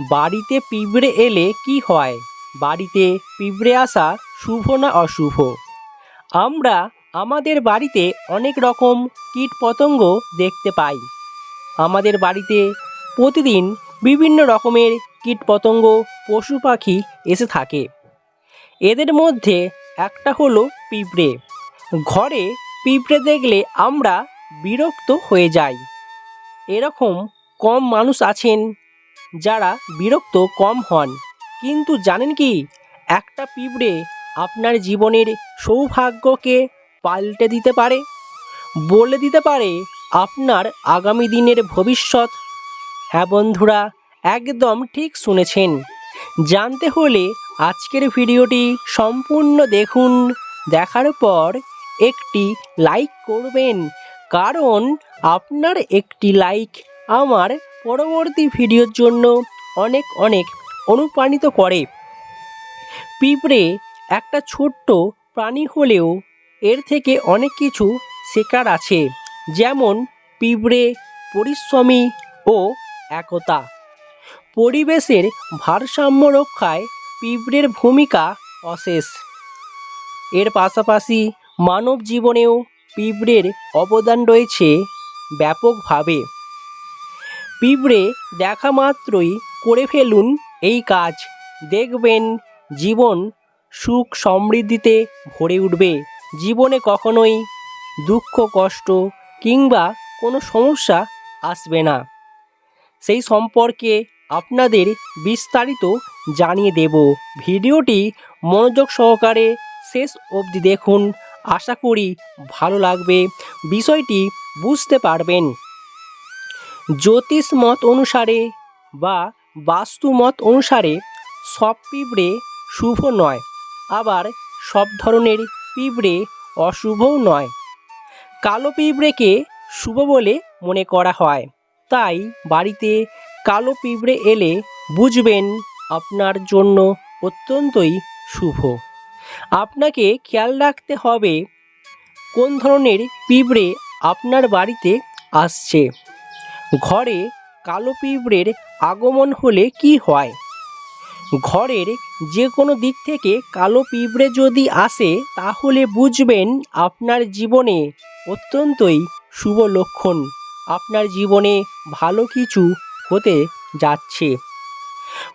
বাড়িতে পিঁপড়ে এলে কি হয়? বাড়িতে পিঁপড়ে আসা শুভ না অশুভ? আমরা আমাদের বাড়িতে অনেক রকম কীট পতঙ্গ দেখতে পাই। আমাদের বাড়িতে প্রতিদিন বিভিন্ন রকমের কীট পতঙ্গ পশু পাখি এসে থাকে। এদের মধ্যে একটা হলো পিঁপড়ে। ঘরে পিঁপড়ে দেখলে আমরা বিরক্ত হয়ে যাই। এরকম কম মানুষ আছেন যারা বিরক্ত কম হন। কিন্তু জানেন কি? একটা পিঁপড়ে আপনার জীবনের সৌভাগ্যকে পাল্টে দিতে পারে, বলে দিতে পারে আপনার আগামী দিনের ভবিষ্যৎ। হ্যাঁ বন্ধুরা, একদম ঠিক শুনেছেন। জানতে হলে আজকের ভিডিওটি সম্পূর্ণ দেখুন, দেখার পর একটি লাইক করবেন। কারণ আপনার একটি লাইক আমার পরবর্তী ভিডিওর জন্য অনেক অনেক অনুপ্রাণিত করে। পিঁপড়ে একটা ছোট্ট প্রাণী হলেও এর থেকে অনেক কিছু শেখার আছে, যেমন পিঁপড়ে, পরিশ্রমী ও একতা। পরিবেশের ভারসাম্য রক্ষায় পিঁপড়ের ভূমিকা অশেষ। এর পাশাপাশি মানব জীবনেও পিঁপড়ের অবদান রয়েছে ব্যাপকভাবে। পিঁপড়ে দেখা মাত্রই করে ফেলুন এই কাজ। দেখবেন জীবন সুখ সমৃদ্ধিতে ভরে উঠবে। জীবনে কখনোই দুঃখ, কষ্ট কিংবা কোনো সমস্যা আসবে না। সেই সম্পর্কে আপনাদের বিস্তারিত জানিয়ে দেব। ভিডিওটি মনোযোগ সহকারে শেষ অবধি দেখুন। আশা করি ভালো লাগবে। বিষয়টি বুঝতে পারবেন। জ্যোতিষ মত অনুসারে বা বাস্তু মত অনুসারে সব পিঁপড়ে শুভ নয়, আবার সব ধরনের পিঁপড়ে অশুভও নয়। কালো পিঁপড়েকে শুভ বলে মনে করা হয়, তাই বাড়িতে কালো পিঁপড়ে এলে বুঝবেন আপনার জন্য অত্যন্তই শুভ। আপনাকে খেয়াল রাখতে হবে কোন ধরনের পিঁপড়ে আপনার বাড়িতে আসছে। ঘরে কালো পিঁপড়ের আগমন হলে কি হয়? ঘরের যে কোনো দিক থেকে কালো পিঁপড়ে যদি আসে, তাহলে বুঝবেন আপনার জীবনে অত্যন্তই শুভ লক্ষণ। আপনার জীবনে ভালো কিছু হতে যাচ্ছে।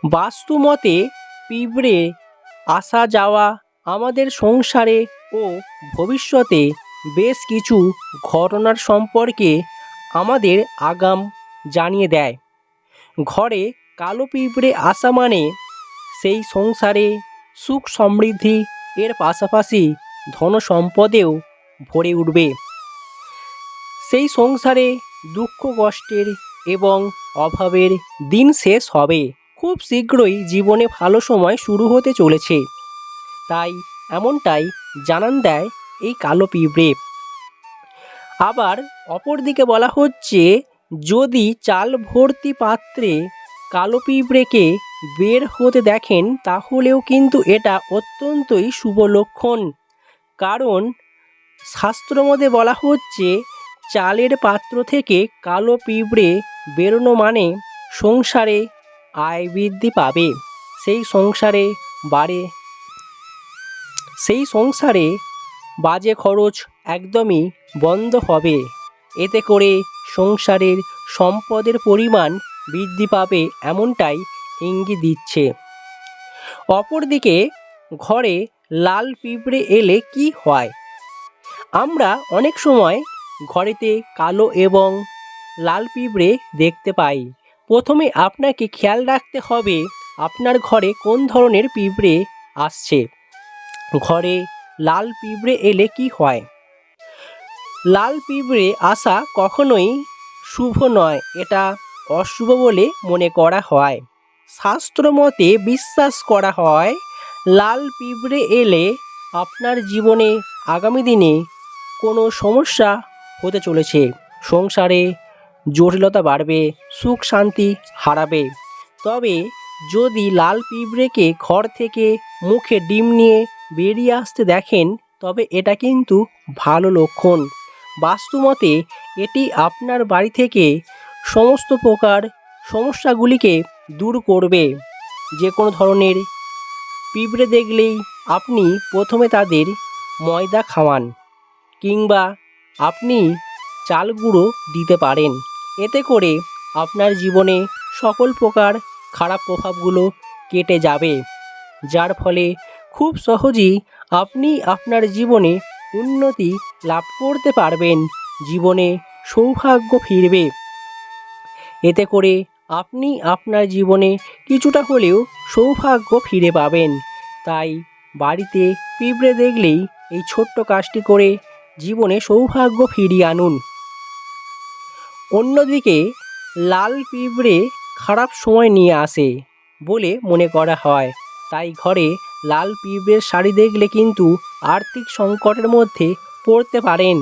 বাস্তুমতে পিঁপড়ে আসা যাওয়া আমাদের সংসারে ও ভবিষ্যতে বেশ কিছু ঘটনার সম্পর্কে আমাদের আগাম জানিয়ে দেয়, ঘরে কালো পিঁপড়ে আসা মানে সেই সংসারে সুখ সমৃদ্ধি এর পাশাপাশি ধন সম্পদেও ভরে উঠবে। সেই সংসারে দুঃখ কষ্টের এবং অভাবের দিন শেষ হবে। খুব শীঘ্রই জীবনে ভালো সময় শুরু হতে চলেছে। তাই এমনটাই জানান দেয় এই কালো পিঁপড়ে। আবার অপরদিকে বলা হচ্ছে, যদি চাল ভর্তি পাত্রে কালো পিঁপড়েকে বের হতে দেখেন, তাহলেও কিন্তু এটা অত্যন্তই শুভ লক্ষণ। কারণ শাস্ত্রমতে বলা হচ্ছে, চালের পাত্র থেকে কালো পিঁপড়ে বেরোনো মানে সংসারে আয় বৃদ্ধি পাবে। সেই সংসারে বাড়ে, সেই সংসারে বাজে খরচ একদমই বন্ধ হবে। এতে করে সংসারের সম্পদের পরিমাণ বৃদ্ধি পাবে এমনটাই ইঙ্গিত দিচ্ছে। অপরদিকে ঘরে লাল পিঁপড়ে এলে কি হয়? আমরা অনেক সময় ঘরেতে কালো এবং লাল পিঁপড়ে দেখতে পাই। প্রথমে আপনাকে খেয়াল রাখতে হবে আপনার ঘরে কোন ধরনের পিঁপড়ে আসছে। ঘরে লাল পিঁপড়ে এলে কি হয়? লাল পিঁপড়ে আসা কখনোই শুভ নয়, এটা অশুভ বলে মনে করা হয়। শাস্ত্র মতে বিশ্বাস করা হয়, লাল পিঁপড়ে এলে আপনার জীবনে আগামী দিনে কোনো সমস্যা হতে চলেছে। সংসারে জটিলতা বাড়বে, সুখ শান্তি হারাবে। তবে যদি লাল পিঁপড়েকে ঘর থেকে মুখে ডিম নিয়ে বেরিয়ে আসতে দেখেন, তবে এটা কিন্তু ভালো লক্ষণ। বাস্তুমতে, এটি আপনার বাড়ি থেকে সমস্ত প্রকার সমস্যাগুলিকে দূর করবে। যে কোনো ধরনের পিঁপড়ে দেখলেই আপনি প্রথমে তাদের ময়দা খাওয়ান, কিংবা আপনি চাল গুঁড়ো দিতে পারেন। এতে করে আপনার জীবনে সকল প্রকার খারাপ প্রভাবগুলো কেটে যাবে, যার ফলে খুব সহজেই আপনি আপনার জীবনে উন্নতি লাভ করতে পারবেন। জীবনে সৌভাগ্য ফিরবে। এতে করে আপনি আপনার জীবনে কিছুটা হলেও সৌভাগ্য ফিরে পাবেন। তাই বাড়িতে পিঁপড়ে দেখলেই এই ছোট্ট কাজটি করে জীবনে সৌভাগ্য ফিরিয়ে আনুন। অন্যদিকে লাল পিঁপড়ে খারাপ সময় নিয়ে আসে বলে মনে করা হয়। তাই ঘরে লাল পিঁপড়ের শাড়ি দেখলে কিন্তু আর্থিক সংকটের মধ্যে পড়তে পারেন।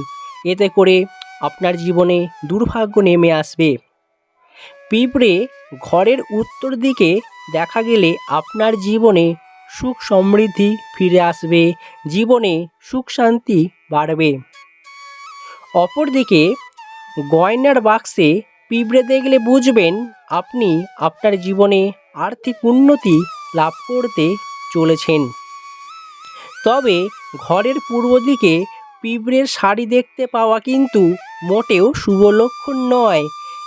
এতে করে আপনার জীবনে দুর্ভাগ্য নেমে আসবে। পিঁপড়ে ঘরের উত্তর দিকে দেখা গেলে আপনার জীবনে সুখ সমৃদ্ধি ফিরে আসবে, জীবনে সুখ শান্তি বাড়বে। অপরদিকে গয়নার বাক্সে পিঁপড়ে দেখলে বুঝবেন, আপনি আপনার জীবনে আর্থিক উন্নতি লাভ করতে চলেছেন। তবে ঘরের পূর্ব দিকে পিঁপড়ের শাড়ি দেখতে পাওয়া কিন্তু মোটেও শুভ লক্ষণ নয়।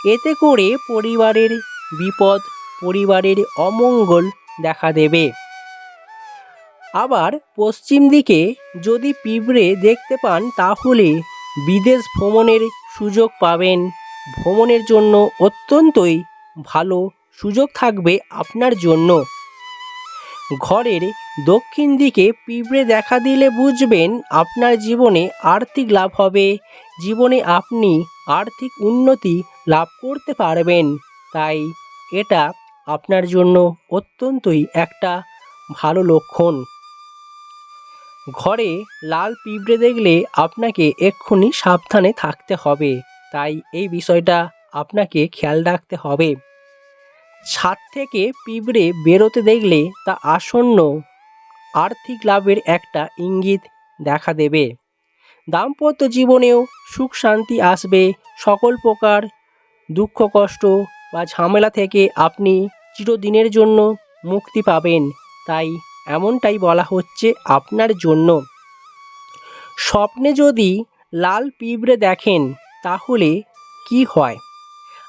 এতে করে পরিবারের বিপদ, পরিবারের অমঙ্গল দেখা দেবে। আবার পশ্চিম দিকে যদি পিঁপড়ে দেখতে পান, তাহলে বিদেশ ভ্রমণের সুযোগ পাবেন। ভ্রমণের জন্য অত্যন্তই ভালো সুযোগ থাকবে আপনার জন্য। ঘরের দক্ষিণ দিকে পিঁপড়ে দেখা দিলে বুঝবেন আপনার জীবনে আর্থিক লাভ হবে। জীবনে আপনি আর্থিক উন্নতি লাভ করতে পারবেন। তাই এটা আপনার জন্য অত্যন্তই একটা ভালো লক্ষণ। ঘরে লাল পিঁপড়ে দেখলে আপনাকে এক্ষুনি সাবধানে থাকতে হবে। তাই এই বিষয়টা আপনাকে খেয়াল রাখতে হবে। ছাদ থেকে পিঁপড়ে বেরোতে দেখলে তা আসন্ন আর্থিক লাভের একটা ইঙ্গিত দেখা দেবে। দাম্পত্য জীবনেও সুখ শান্তি আসবে, সকল প্রকার দুঃখ, কষ্ট বা ঝামেলা থেকে আপনি চিরদিনের জন্য মুক্তি পাবেন, তাই এমনটাই বলা হচ্ছে আপনার জন্য। স্বপ্নে যদি লাল পিঁপড়ে দেখেন, তাহলে কি হয়?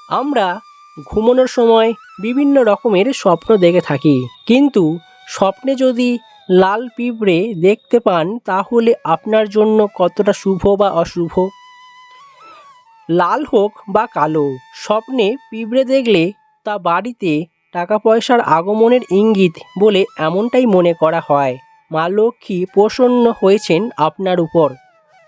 আমরা ঘুমানোর সময় বিভিন্ন রকমের স্বপ্ন দেখে থাকি। কিন্তু স্বপ্নে যদি লাল পিঁপড়ে দেখতে পান, তাহলে আপনার জন্য কতটা শুভ বা অশুভ? লাল হোক বা কালো, স্বপ্নে পিঁপড়ে দেখলে তা বাড়িতে টাকা পয়সার আগমনের ইঙ্গিত বলে এমনটাই মনে করা হয়। মা লক্ষ্মী প্রসন্ন হয়েছেন আপনার উপর।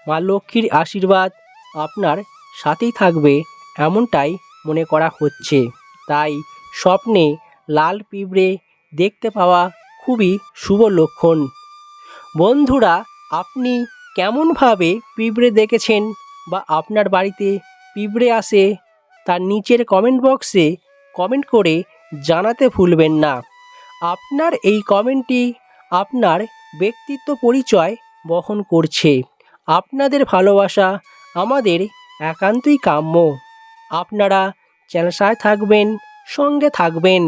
মা লক্ষ্মীর আশীর্বাদ আপনার সাথেই থাকবে, এমনটাই মনে করা হচ্ছে। তাই স্বপ্নে লাল পিঁপড়ে দেখতে পাওয়া খুবই শুভ লক্ষণ। বন্ধুরা, আপনি কেমনভাবে পিঁপড়ে দেখেছেন বা আপনার বাড়িতে পিঁপড়ে আসে তার নিচের কমেন্ট বক্সে কমেন্ট করে জানাতে ভুলবেন না। আপনার এই কমেন্টটি আপনার ব্যক্তিত্ব পরিচয় বহন করছে। আপনাদের ভালোবাসা আমাদের একান্তই কাম্য। আপনারা চ্যানেল থাকবেন সঙ্গে থাকবেন।